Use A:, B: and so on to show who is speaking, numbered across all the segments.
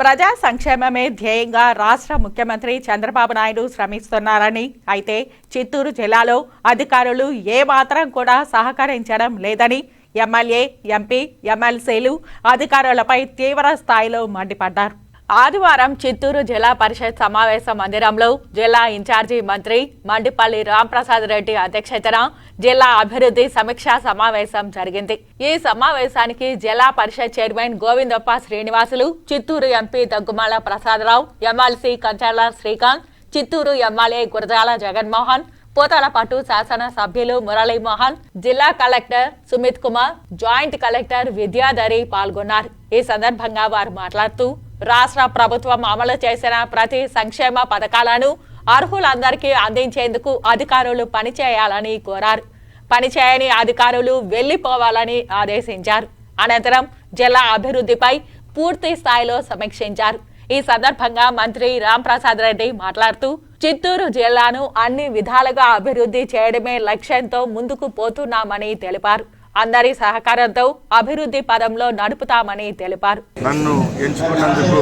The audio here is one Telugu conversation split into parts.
A: ప్రజా సంక్షేమమే ధ్యేయంగా రాష్ట్ర ముఖ్యమంత్రి చంద్రబాబు నాయుడు శ్రమిస్తున్నారని. అయితే చిత్తూరు జిల్లాలో అధికారులు ఏమాత్రం కూడా సహకరించడం లేదని ఎమ్మెల్యే ఎంపీ ఎమ్మెల్సీలు అధికారులపై తీవ్ర స్థాయిలో మండిపడ్డారు. ఆదివారం చిత్తూరు జిల్లా పరిషత్ సమావేశ మందిరంలో జిల్లా ఇన్ఛార్జి మంత్రి మండిపల్లి రాంప్రసాద్ రెడ్డి అధ్యక్షతన జిల్లా అభివృద్ధి సమీక్షా సమావేశం జరిగింది. ఈ సమావేశానికి Zilla Parishad chairman Govindappa Srinivasulu Chittoor MP Daggumalla Prasada Rao MLC Kancharla Srikanth Chittoor MLA Gurajala Jaganmohan Pothalapatu శాసన సభ్యులు మురళీమోహన్ జిల్లా collector Sumit Kumar joint collector Vidyadhari పాల్గొన్నారు. ఈ సందర్భంగా వారు మాట్లాడుతూ రాష్ట్ర ప్రభుత్వం అమలు చేసిన ప్రతి సంక్షేమ పథకాలను అర్హులందరికీ అందించేందుకు అధికారులు పనిచేయాలని కోరారు. పనిచేయని అధికారులు వెళ్ళిపోవాలని ఆదేశించారు. అనంతరం జిల్లా అభివృద్ధిపై పూర్తి స్థాయిలో సమీక్షించారు. ఈ సందర్భంగా మంత్రి రాంప్రసాద్ రెడ్డి మాట్లాడుతూ చిత్తూరు జిల్లాను అన్ని విధాలుగా అభివృద్ధి చేయడమే లక్ష్యంతో ముందుకు పోతున్నామని తెలిపారు. అందరి సహకారంతో అభివృద్ధి పదంలో నడుపుతామని తెలిపారు.
B: నన్ను ఎంచుకున్నందుకు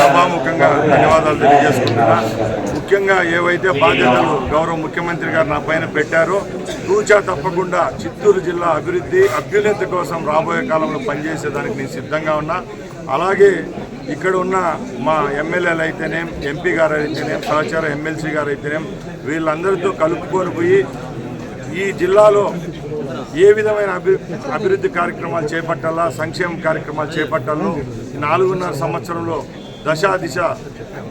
B: సభాముఖంగా ధన్యవాదాలు తెలియజేసుకుంటున్నా. ముఖ్యంగా ఏవైతే బాధ్యతలు గౌరవ ముఖ్యమంత్రి గారు నా పైన పెట్టారో తూచా తప్పకుండా చిత్తూరు జిల్లా అభివృద్ధి అభ్యున్నతి కోసం రాబోయే కాలంలో పనిచేసేదానికి నేను సిద్ధంగా ఉన్నా. అలాగే ఇక్కడ ఉన్న మా ఎమ్మెల్యేలు అయితేనేం ఎంపీ గారు అయితేనేం సహచార ఎమ్మెల్సీ గారు అయితేనేం వీళ్ళందరితో కలుపుకొని పోయి ఈ జిల్లాలో ఏ విధమైన అభి అభివృద్ధి కార్యక్రమాలు చేపట్టాలా సంక్షేమ కార్యక్రమాలు చేపట్టాలో నాలుగున్నర సంవత్సరంలో దశా దిశ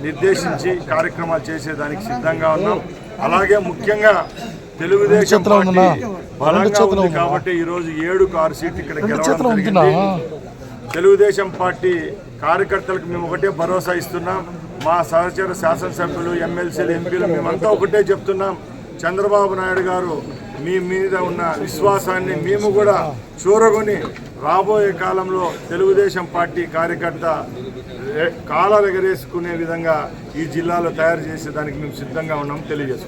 B: నిర్దేశించి కార్యక్రమాలు చేసేదానికి సిద్ధంగా ఉన్నాం. అలాగే ముఖ్యంగా తెలుగుదేశం పార్టీ బలంగా ఉంది కాబట్టి ఈరోజు ఏడుకు ఆరు సీట్లు ఇక్కడ గెలవడం జరిగింది. తెలుగుదేశం పార్టీ కార్యకర్తలకు మేము ఒకటే భరోసా ఇస్తున్నాం. మా సహచర శాసనసభ్యులు ఎమ్మెల్సీలు ఎంపీలు మేమంతా ఒకటే చెప్తున్నాం. చంద్రబాబు నాయుడు గారు మీ మీద ఉన్న విశ్వాసాన్ని మేము కూడా చూరగొని రాబోయే కాలంలో తెలుగుదేశం పార్టీ కార్యకర్త కాలాలు ఎగరేసుకునే విధంగా ఈ జిల్లాలో తయారు చేసేదానికి మేము సిద్ధంగా ఉన్నాం తెలియజేసుకుంటాం